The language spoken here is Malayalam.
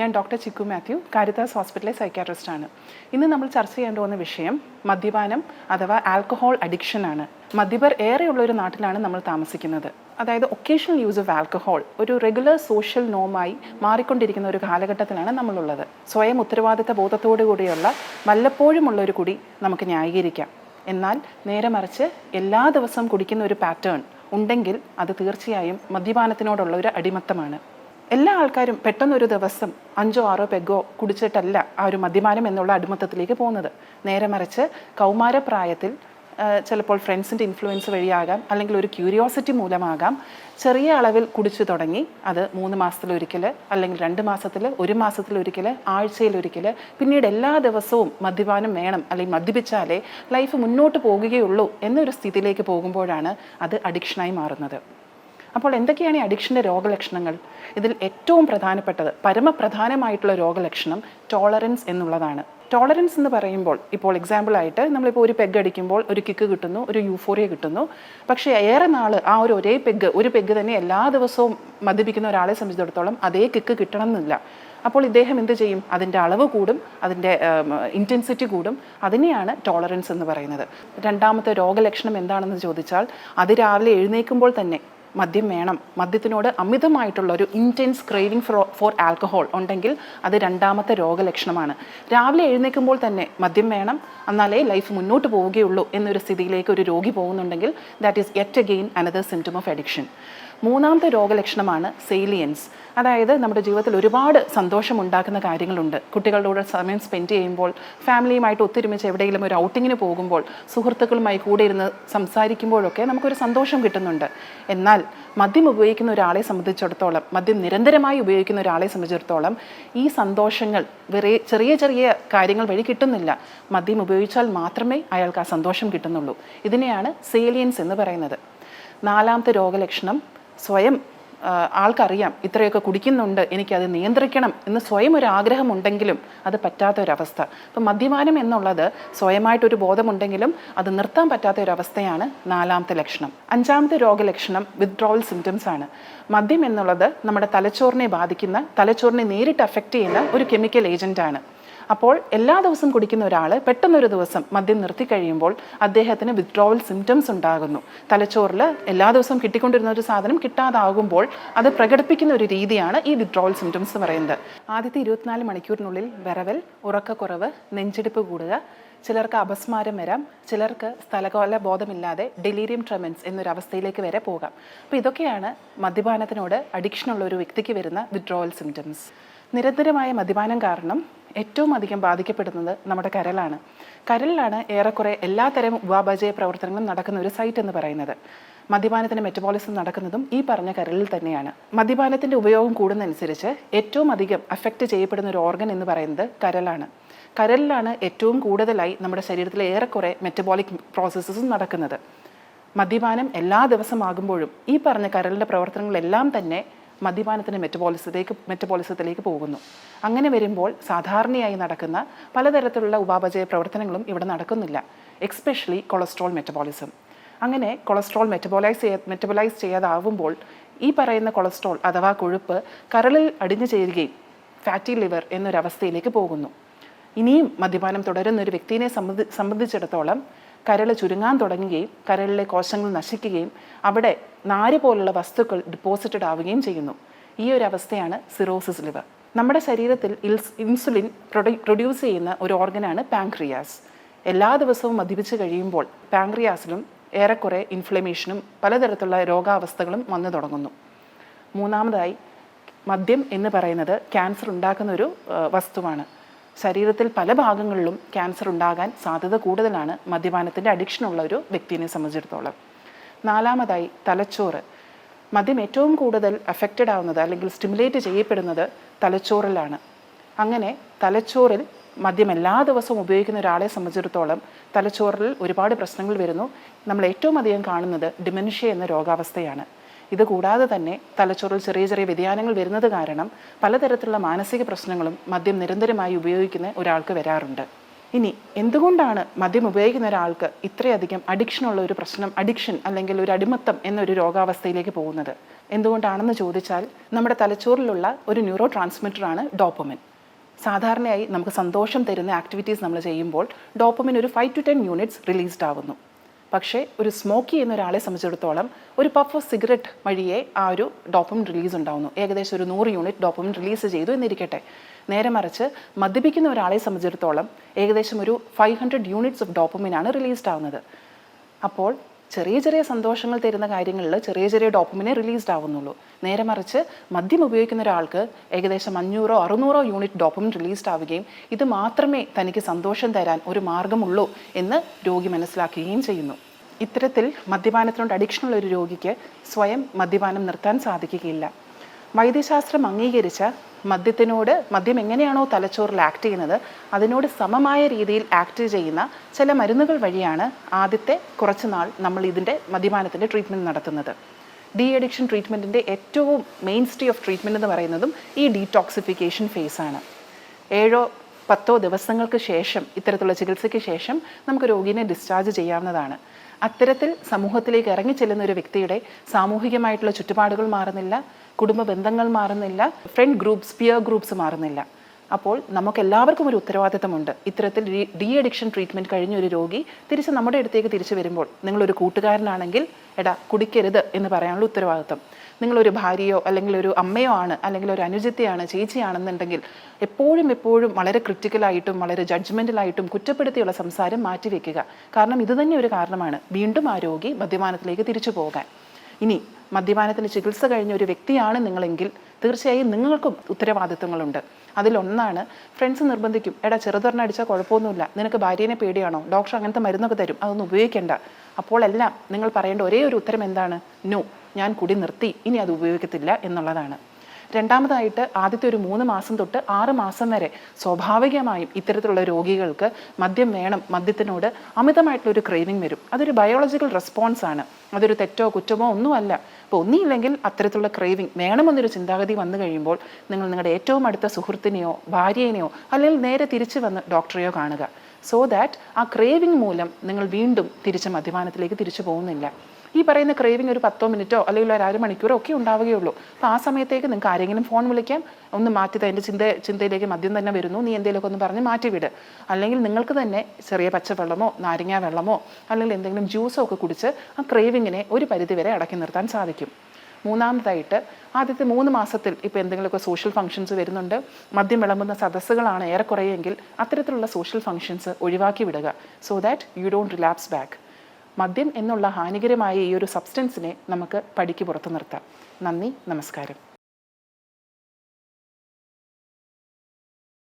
ഞാൻ ഡോക്ടർ ചിക്കു മാത്യു കാരിതാസ് ഹോസ്പിറ്റലിലെ സൈക്കാട്രിസ്റ്റ് ആണ്. ഇന്ന് നമ്മൾ ചർച്ച ചെയ്യാൻ പോകുന്ന വിഷയം മദ്യപാനം അഥവാ ആൽക്കഹോൾ അഡിക്ഷൻ ആണ്. മദ്യപർ ഏറെയുള്ള ഒരു നാട്ടിലാണ് നമ്മൾ താമസിക്കുന്നത്. അതായത് ഒക്കേഷണൽ യൂസ് ഓഫ് ആൽക്കഹോൾ ഒരു റെഗുലർ സോഷ്യൽ നോമായി മാറിക്കൊണ്ടിരിക്കുന്ന ഒരു കാലഘട്ടത്തിലാണ് നമ്മളുള്ളത്. സ്വയം ഉത്തരവാദിത്ത ബോധത്തോടു കൂടിയുള്ള വല്ലപ്പോഴുമുള്ള ഒരു കുടി നമുക്ക് ന്യായീകരിക്കാം. എന്നാൽ നേരെ മറിച്ച് എല്ലാ ദിവസവും കുടിക്കുന്ന ഒരു പാറ്റേൺ ഉണ്ടെങ്കിൽ അത് തീർച്ചയായും മദ്യപാനത്തിനോടുള്ള ഒരു അടിമത്തമാണ്. എല്ലാ ആൾക്കാരും പെട്ടെന്നൊരു ദിവസം അഞ്ചോ ആറോ പെഗോ കുടിച്ചിട്ടല്ല ആ ഒരു മദ്യപാനം എന്നുള്ള അടിമത്തത്തിലേക്ക് പോകുന്നത്. നേരെ മറിച്ച് കൗമാരപ്രായത്തിൽ ചിലപ്പോൾ ഫ്രണ്ട്സിന്റെ ഇൻഫ്ലുവൻസ് വഴിയാകാം അല്ലെങ്കിൽ ഒരു ക്യൂരിയോസിറ്റി മൂലമാകാം ചെറിയ അളവിൽ കുടിച്ചു തുടങ്ങി. അത് മൂന്ന് മാസത്തിലൊരിക്കൽ അല്ലെങ്കിൽ രണ്ട് മാസത്തിൽ ഒരു മാസത്തിലൊരിക്കൽ ആഴ്ചയിലൊരിക്കൽ പിന്നീട് എല്ലാ ദിവസവും മദ്യപാനം വേണം അല്ലെങ്കിൽ മദ്യപിച്ചാലേ ലൈഫ് മുന്നോട്ട് പോകുകയുള്ളൂ എന്നൊരു സ്ഥിതിയിലേക്ക് പോകുമ്പോഴാണ് അത് അഡിക്ഷനായി മാറുന്നത്. അപ്പോൾ എന്തൊക്കെയാണ് ഈ അഡിക്ഷന്റെ രോഗലക്ഷണങ്ങൾ? ഇതിൽ ഏറ്റവും പ്രധാനപ്പെട്ടത് പരമപ്രധാനമായിട്ടുള്ള രോഗലക്ഷണം ടോളറൻസ് എന്നുള്ളതാണ്. ടോളറൻസ് എന്ന് പറയുമ്പോൾ ഇപ്പോൾ എക്സാമ്പിളായിട്ട് നമ്മളിപ്പോൾ ഒരു പെഗ് അടിക്കുമ്പോൾ ഒരു കിക്ക് കിട്ടുന്നു ഒരു യൂഫോറിയ കിട്ടുന്നു. പക്ഷേ ഏറെ നാൾ ആ ഒരു ഒരേ പെഗ് ഒരു പെഗ് തന്നെ എല്ലാ ദിവസവും മദ്യപിക്കുന്ന ഒരാളെ സംബന്ധിച്ചിടത്തോളം അതേ കിക്ക് കിട്ടണം എന്നില്ല അപ്പോൾ ഇദ്ദേഹം എന്ത് ചെയ്യും? അതിന്റെ അളവ് കൂടും അതിന്റെ ഇന്റൻസിറ്റി കൂടും. അതിനെയാണ് ടോളറൻസ് എന്ന് പറയുന്നത്. രണ്ടാമത്തെ രോഗലക്ഷണം എന്താണെന്ന് ചോദിച്ചാൽ അതിരാവിലെ എഴുന്നേൽക്കുമ്പോൾ തന്നെ മദ്യം വേണം. മദ്യത്തിനോട് അമിതമായിട്ടുള്ള ഒരു intense craving for for alcohol ഉണ്ടെങ്കിൽ അത് രണ്ടാമത്തെ രോഗലക്ഷണമാണ്. രാവിലെ എഴുന്നേൽക്കുമ്പോൾ തന്നെ മദ്യം വേണം. എന്നാലേ ലൈഫ് മുന്നോട്ട് പോവുകയുള്ളൂ എന്നൊരു സ്ഥിതിയിലേക്ക് ഒരു രോഗി പോകുന്നുണ്ടെങ്കിൽ that is yet again another symptom of addiction മൂന്നാമത്തെ രോഗലക്ഷണമാണ് സെയിലിയൻസ് അതായത് നമ്മുടെ ജീവിതത്തിൽ ഒരുപാട് സന്തോഷം ഉണ്ടാക്കുന്ന കാര്യങ്ങളുണ്ട്. കുട്ടികളുടെ കൂടെ സമയം സ്പെൻഡ് ചെയ്യുമ്പോൾ ഫാമിലിയുമായിട്ട് ഒത്തൊരുമിച്ച് എവിടെയെങ്കിലും ഒരു ഔട്ടിങ്ങിന് പോകുമ്പോൾ സുഹൃത്തുക്കളുമായി കൂടെ ഇരുന്ന് സംസാരിക്കുമ്പോഴൊക്കെ നമുക്കൊരു സന്തോഷം കിട്ടുന്നുണ്ട്. എന്നാൽ മദ്യം ഉപയോഗിക്കുന്ന ഒരാളെ സംബന്ധിച്ചിടത്തോളം മദ്യം നിരന്തരമായി ഉപയോഗിക്കുന്ന ഒരാളെ സംബന്ധിച്ചിടത്തോളം ഈ സന്തോഷങ്ങൾ വെറേ ചെറിയ ചെറിയ കാര്യങ്ങൾ വഴി കിട്ടുന്നില്ല. മദ്യം ഉപയോഗിച്ചാൽ മാത്രമേ അയാൾക്ക് ആ സന്തോഷം കിട്ടുന്നുള്ളൂ. ഇതിനെയാണ് സേലിയൻസ് എന്ന് പറയുന്നത്. നാലാമത്തെ രോഗലക്ഷണം സ്വയം ആൾക്കറിയാം ഇത്രയൊക്കെ കുടിക്കുന്നുണ്ട് എനിക്കത് നിയന്ത്രിക്കണം എന്ന് സ്വയം ഒരു ആഗ്രഹമുണ്ടെങ്കിലും അത് പറ്റാത്ത ഒരവസ്ഥ അപ്പം മദ്യപാനം എന്നുള്ളത് സ്വയമായിട്ടൊരു ബോധമുണ്ടെങ്കിലും അത് നിർത്താൻ പറ്റാത്ത ഒരു അവസ്ഥയാണ് നാലാമത്തെ ലക്ഷണം. അഞ്ചാമത്തെ രോഗലക്ഷണം വിത്ഡ്രോവൽ സിംറ്റംസ് ആണ്. മദ്യം എന്നുള്ളത് നമ്മുടെ തലച്ചോറിനെ ബാധിക്കുന്ന തലച്ചോറിനെ നേരിട്ട് അഫക്റ്റ് ചെയ്യുന്ന ഒരു കെമിക്കൽ ഏജന്റ് ആണ്. അപ്പോൾ എല്ലാ ദിവസവും കുടിക്കുന്ന ഒരാൾ പെട്ടെന്നൊരു ദിവസം മദ്യം നിർത്തി കഴിയുമ്പോൾ അദ്ദേഹത്തിന് വിത്ഡ്രോവൽ സിംറ്റംസ് ഉണ്ടാകുന്നു. തലച്ചോറിൽ എല്ലാ ദിവസവും കിട്ടിക്കൊണ്ടിരുന്ന ഒരു സാധനം കിട്ടാതാകുമ്പോൾ അത് പ്രകടിപ്പിക്കുന്ന ഒരു രീതിയാണ് ഈ വിത്ഡ്രോവൽ സിംറ്റംസ് പറയുന്നത്. ആദ്യത്തെ ഇരുപത്തിനാല് മണിക്കൂറിനുള്ളിൽ വിറവൽ ഉറക്കക്കുറവ് നെഞ്ചിടിപ്പ് കൂടുക ചിലർക്ക് അപസ്മാരം വരാം ചിലർക്ക് സ്ഥലകാല ബോധമില്ലാതെ ഡെലീരിയം ട്രമൻസ് എന്നൊരവസ്ഥയിലേക്ക് വരെ പോകാം. അപ്പോൾ ഇതൊക്കെയാണ് മദ്യപാനത്തിനോട് അഡിക്ഷനുള്ള ഒരു വ്യക്തിക്ക് വരുന്ന വിത്ഡ്രോവൽ സിംറ്റംസ് നിരന്തരമായ മദ്യപാനം കാരണം ഏറ്റവും അധികം ബാധിക്കപ്പെടുന്നത് നമ്മുടെ കരലാണ് കരലിലാണ് ഏറെക്കുറെ എല്ലാത്തരം ഉപാപചയ പ്രവർത്തനങ്ങളും നടക്കുന്ന ഒരു സൈറ്റ് എന്ന് പറയുന്നത്. മദ്യപാനത്തിന്റെ മെറ്റബോളിസം നടക്കുന്നതും ഈ പറഞ്ഞ കരലിൽ തന്നെയാണ്. മദ്യപാനത്തിന്റെ ഉപയോഗം കൂടുന്നതനുസരിച്ച് ഏറ്റവും അധികം അഫക്റ്റ് ചെയ്യപ്പെടുന്ന ഒരു ഓർഗൻ എന്ന് പറയുന്നത് കരലാണ് കരലിലാണ് ഏറ്റവും കൂടുതലായി നമ്മുടെ ശരീരത്തിലെ ഏറെക്കുറെ മെറ്റബോളിക് പ്രോസസ്സസും നടക്കുന്നത്. മദ്യപാനം എല്ലാ ദിവസമാകുമ്പോഴും ഈ പറഞ്ഞ കരലിന്റെ പ്രവർത്തനങ്ങളെല്ലാം തന്നെ മദ്യപാനത്തിന്റെ മെറ്റബോളിസത്തിലേക്ക് മെറ്റബോളിസത്തിലേക്ക് പോകുന്നു. അങ്ങനെ വരുമ്പോൾ സാധാരണയായി നടക്കുന്ന പലതരത്തിലുള്ള ഉപാപചയ പ്രവർത്തനങ്ങളും ഇവിടെ നടക്കുന്നില്ല. എക്സ്പെഷ്യലി കൊളസ്ട്രോൾ മെറ്റബോളിസം അങ്ങനെ കൊളസ്ട്രോൾ മെറ്റബോളൈസ് ചെയ്യാ മെറ്റബോളൈസ് ചെയ്യാതാവുമ്പോൾ ഈ പറയുന്ന കൊളസ്ട്രോൾ അഥവാ കൊഴുപ്പ് കരളിൽ അടിഞ്ഞു ചേരുകയും ഫാറ്റി ലിവർ എന്നൊരവസ്ഥയിലേക്ക് പോകുന്നു. ഇനിയും മദ്യപാനം തുടരുന്ന ഒരു വ്യക്തിയെ സംബന്ധി സംബന്ധിച്ചിടത്തോളം കരൾ ചുരുങ്ങാൻ തുടങ്ങുകയും കരളിലെ കോശങ്ങൾ നശിക്കുകയും അവിടെ നാര് പോലുള്ള വസ്തുക്കൾ ഡിപ്പോസിറ്റഡ് ആവുകയും ചെയ്യുന്നു. ഈ ഒരു അവസ്ഥയാണ് സിറോസിസ് ലിവർ നമ്മുടെ ശരീരത്തിൽ ഇൻസുലിൻ പ്രൊഡ്യൂസ് ചെയ്യുന്ന ഒരു ഓർഗനാണ് പാങ്ക്രിയാസ് എല്ലാ ദിവസവും മദ്യപിച്ച് കഴിയുമ്പോൾ പാങ്ക്രിയാസിലും ഏറെക്കുറെ ഇൻഫ്ലമേഷനും പലതരത്തിലുള്ള രോഗാവസ്ഥകളും വന്നു തുടങ്ങുന്നു. മൂന്നാമതായി മദ്യം എന്ന് പറയുന്നത് ക്യാൻസർ ഉണ്ടാക്കുന്ന ഒരു വസ്തുവാണ്. ശരീരത്തിൽ പല ഭാഗങ്ങളിലും ക്യാൻസർ ഉണ്ടാകാൻ സാധ്യത കൂടുതലാണ് മദ്യപാനത്തിന്റെ അഡിക്ഷനുള്ള ഒരു വ്യക്തിയെ സംബന്ധിച്ചിടത്തോളം. നാലാമതായി തലച്ചോറ്. മദ്യം ഏറ്റവും കൂടുതൽ അഫക്റ്റഡ് ആവുന്നത് അല്ലെങ്കിൽ സ്റ്റിമുലേറ്റ് ചെയ്യപ്പെടുന്നത് തലച്ചോറിലാണ്. അങ്ങനെ തലച്ചോറിൽ മദ്യം എല്ലാ ദിവസവും ഉപയോഗിക്കുന്ന ഒരാളെ സംബന്ധിച്ചിടത്തോളം തലച്ചോറിൽ ഒരുപാട് പ്രശ്നങ്ങൾ വരുന്നു. നമ്മൾ ഏറ്റവും അധികം കാണുന്നത് ഡിമെൻഷ്യ എന്ന രോഗാവസ്ഥയാണ്. ഇത് കൂടാതെ തന്നെ തലച്ചോറിൽ ചെറിയ ചെറിയ വ്യതിയാനങ്ങൾ വരുന്നത് കാരണം പലതരത്തിലുള്ള മാനസിക പ്രശ്നങ്ങളും മദ്യം നിരന്തരമായി ഉപയോഗിക്കുന്ന ഒരാൾക്ക് വരാറുണ്ട്. ഇനി എന്തുകൊണ്ടാണ് മദ്യം ഉപയോഗിക്കുന്ന ഒരാൾക്ക് ഇത്രയധികം അഡിക്ഷനുള്ള ഒരു പ്രശ്നം അഡിക്ഷൻ അല്ലെങ്കിൽ ഒരു അടിമത്തം എന്നൊരു രോഗാവസ്ഥയിലേക്ക് പോകുന്നത്? എന്തുകൊണ്ടാണെന്ന് ചോദിച്ചാൽ നമ്മുടെ തലച്ചോറിലുള്ള ഒരു ന്യൂറോ ട്രാൻസ്മിറ്ററാണ് ഡോപ്പമിൻ സാധാരണയായി നമുക്ക് സന്തോഷം തരുന്ന ആക്ടിവിറ്റീസ് നമ്മൾ ചെയ്യുമ്പോൾ ഡോപ്പമിൻ ഒരു five to ten units released ആവുന്നു. പക്ഷേ ഒരു സ്മോക്ക് ചെയ്യുന്ന ഒരാളെ സംബന്ധിച്ചിടത്തോളം ഒരു പഫ് ഓഫ് സിഗരറ്റ് വഴിയെ ആ ഒരു ഡോപ്പമിൻ റിലീസ് ഉണ്ടാവുന്നു. ഏകദേശം ഒരു നൂറ് യൂണിറ്റ് ഡോപ്പമിൻ റിലീസ് ചെയ്തു എന്നിരിക്കട്ടെ. നേരെ മറിച്ച് മദ്യപിക്കുന്ന ഒരാളെ സംബന്ധിച്ചിടത്തോളം ഏകദേശം ഒരു ഫൈവ് ഹൺഡ്രഡ് യൂണിറ്റ്സ് ഓഫ് ഡോപ്പമിനാണ് റിലീസ്ഡ് ആവുന്നത്. അപ്പോൾ ചെറിയ ചെറിയ സന്തോഷങ്ങൾ തരുന്ന കാര്യങ്ങളിൽ ചെറിയ ചെറിയ ഡോപ്പമിനെ റിലീസ്ഡ് ആവുന്നുള്ളൂ. നേരെ മറിച്ച് മദ്യം ഉപയോഗിക്കുന്ന ഒരാൾക്ക് ഏകദേശം അഞ്ഞൂറോ അറുന്നൂറോ യൂണിറ്റ് ഡോപ്പമിൻ റിലീസ്ഡ് ആവുകയും ഇത് മാത്രമേ തനിക്ക് സന്തോഷം തരാൻ ഒരു മാർഗമുള്ളൂ എന്ന് രോഗി മനസ്സിലാക്കുകയും ചെയ്യുന്നു. ഇത്തരത്തിൽ മദ്യപാനത്തിനോട് അഡിക്ഷനുള്ള ഒരു രോഗിക്ക് സ്വയം മദ്യപാനം നിർത്താൻ സാധിക്കുകയില്ല. വൈദ്യശാസ്ത്രം അംഗീകരിച്ച മദ്യത്തിനോട് മദ്യം എങ്ങനെയാണോ തലച്ചോറിൽ ആക്ട് ചെയ്യുന്നത് അതിനോട് സമമായ രീതിയിൽ ആക്ട് ചെയ്യുന്ന ചില മരുന്നുകൾ വഴിയാണ് ആദ്യത്തെ കുറച്ച് നാൾ നമ്മൾ ഇതിന്റെ മദ്യപാനത്തിന്റെ ട്രീറ്റ്മെന്റ് നടത്തുന്നത്. ഡി അഡിക്ഷൻ ട്രീറ്റ്മെന്റിന്റെ ഏറ്റവും മെയിൻ സ്റ്റേ ഓഫ് ട്രീറ്റ്മെന്റ് എന്ന് പറയുന്നതും ഈ ഡീടോക്സിഫിക്കേഷൻ ഫേസാണ് ഏഴോ പത്തോ ദിവസങ്ങൾക്ക് ശേഷം ഇത്തരത്തിലുള്ള ചികിത്സയ്ക്ക് ശേഷം നമുക്ക് രോഗിനെ ഡിസ്ചാർജ് ചെയ്യാവുന്നതാണ്. അത്തരത്തിൽ സമൂഹത്തിലേക്ക് ഇറങ്ങി ചെല്ലുന്ന ഒരു വ്യക്തിയുടെ സാമൂഹികമായിട്ടുള്ള ചുറ്റുപാടുകൾ മാറുന്നില്ല കുടുംബ ബന്ധങ്ങൾ മാറുന്നില്ല ഫ്രണ്ട് ഗ്രൂപ്പ്സ് പിയർ ഗ്രൂപ്പ്സ് മാറുന്നില്ല. അപ്പോൾ നമുക്ക് എല്ലാവർക്കും ഒരു ഉത്തരവാദിത്തമുണ്ട്. ഇത്തരത്തിൽ ഡി അഡിക്ഷൻ ട്രീറ്റ്മെന്റ് കഴിഞ്ഞ ഒരു രോഗി തിരിച്ച് നമ്മുടെ അടുത്തേക്ക് തിരിച്ചു വരുമ്പോൾ നിങ്ങളൊരു കൂട്ടുകാരനാണെങ്കിൽ എടാ കുടിക്കരുത് എന്ന് പറയാനുള്ള ഉത്തരവാദിത്തം നിങ്ങളൊരു ഭാര്യയോ അല്ലെങ്കിൽ ഒരു അമ്മയോ ആണ് അല്ലെങ്കിൽ ഒരു അനുജിത്തിയാണ് ചേച്ചിയാണെന്നുണ്ടെങ്കിൽ എപ്പോഴും എപ്പോഴും വളരെ ക്രിറ്റിക്കലായിട്ടും വളരെ ജഡ്ജ്മെന്റലായിട്ടും കുറ്റപ്പെടുത്തിയുള്ള സംസാരം മാറ്റിവെക്കുക. കാരണം ഇത് തന്നെ ഒരു കാരണമാണ്. വീണ്ടും ആ രോഗി മദ്യപാനത്തിലേക്ക് തിരിച്ചു പോകാൻ. ഇനി മദ്യപാനത്തിന് ചികിത്സ കഴിഞ്ഞ ഒരു വ്യക്തിയാണ് നിങ്ങളെങ്കിൽ തീർച്ചയായും നിങ്ങൾക്കും ഉത്തരവാദിത്വങ്ങളുണ്ട്. അതിലൊന്നാണ് ഫ്രണ്ട്സ് നിർബന്ധിക്കും. എടാ ചെറുതൊരെണ്ണം അടിച്ചാൽ കുഴപ്പമൊന്നുമില്ല. നിനക്ക് ഭാര്യനെ പേടിയാണോ? ഡോക്ടർ അങ്ങനത്തെ മരുന്നൊക്കെ തരും. അതൊന്നും ഉപയോഗിക്കേണ്ട. അപ്പോഴെല്ലാം നിങ്ങൾ പറയേണ്ട ഒരേ ഒരു ഉത്തരം എന്താണ്? നോ ഞാൻ കുടി നിർത്തി. ഇനി അത് ഉപയോഗിക്കത്തില്ല എന്നുള്ളതാണ്. രണ്ടാമതായിട്ട് ആദ്യത്തെ ഒരു മൂന്ന് മാസം തൊട്ട് ആറ് മാസം വരെ സ്വാഭാവികമായും ഇത്തരത്തിലുള്ള രോഗികൾക്ക് മദ്യം വേണം. മദ്യത്തിനോട് അമിതമായിട്ടുള്ള ഒരു ക്രേവിംഗ് വരും. അതൊരു ബയോളജിക്കൽ റെസ്പോൺസ് ആണ്. അതൊരു തെറ്റോ കുറ്റമോ ഒന്നുമല്ല. അപ്പോൾ ഒന്നില്ലെങ്കിൽ അത്തരത്തിലുള്ള ക്രേവിംഗ് വേണമെന്നൊരു ചിന്താഗതി വന്നു കഴിയുമ്പോൾ നിങ്ങൾ നിങ്ങളുടെ ഏറ്റവും അടുത്ത സുഹൃത്തിനെയോ ഭാര്യയെയോ അല്ലെങ്കിൽ നേരെ തിരിച്ചു വന്ന് ഡോക്ടറെയോ കാണുക. സോ ദാറ്റ് ആ ക്രേവിംഗ് മൂലം നിങ്ങൾ വീണ്ടും തിരിച്ച് മദ്യപാനത്തിലേക്ക് തിരിച്ചു പോകുന്നില്ല. ഈ പറയുന്ന ക്രേവിങ് ഒരു പത്തോ മിനിറ്റോ അല്ലെങ്കിൽ ഒരു അരമണിക്കൂറോ ഒക്കെ ഉണ്ടാവുകയുള്ളൂ. അപ്പോൾ ആ സമയത്തേക്ക് നിങ്ങൾക്ക് ആരെങ്കിലും ഫോൺ വിളിക്കാം. ഒന്ന് മാറ്റി എന്റെ ചിന്ത ചിന്തയിലേക്ക് മദ്യം തന്നെ വരുന്നു. നീ എന്തെങ്കിലുമൊക്കെ ഒന്ന് പറഞ്ഞ് മാറ്റിവിട് അല്ലെങ്കിൽ നിങ്ങൾക്ക് തന്നെ ചെറിയ പച്ചവെള്ളമോ നാരങ്ങ വെള്ളമോ അല്ലെങ്കിൽ എന്തെങ്കിലും ജ്യൂസോ ഒക്കെ കുടിച്ച് ആ ക്രേവിങ്ങിനെ ഒരു പരിധിവരെ അടക്കി നിർത്താൻ സാധിക്കും. മൂന്നാമതായിട്ട് ആദ്യത്തെ മൂന്ന് മാസത്തിൽ ഇപ്പോൾ എന്തെങ്കിലുമൊക്കെ സോഷ്യൽ ഫംഗ്ഷൻസ് വരുന്നുണ്ട്. മദ്യം വിളമ്പുന്ന സദസ്സുകളാണ് ഏറെക്കുറയെങ്കിൽ അത്തരത്തിലുള്ള സോഷ്യൽ ഫംഗ്ഷൻസ് ഒഴിവാക്കി വിടുക. So that you don't relapse back മദ്യം എന്നുള്ള ഹാനികരമായ ഈ ഒരു സബ്സ്റ്റൻസിനെ നമുക്ക് പടിക്ക് പുറത്തു നിർത്താം. നന്ദി നമസ്കാരം.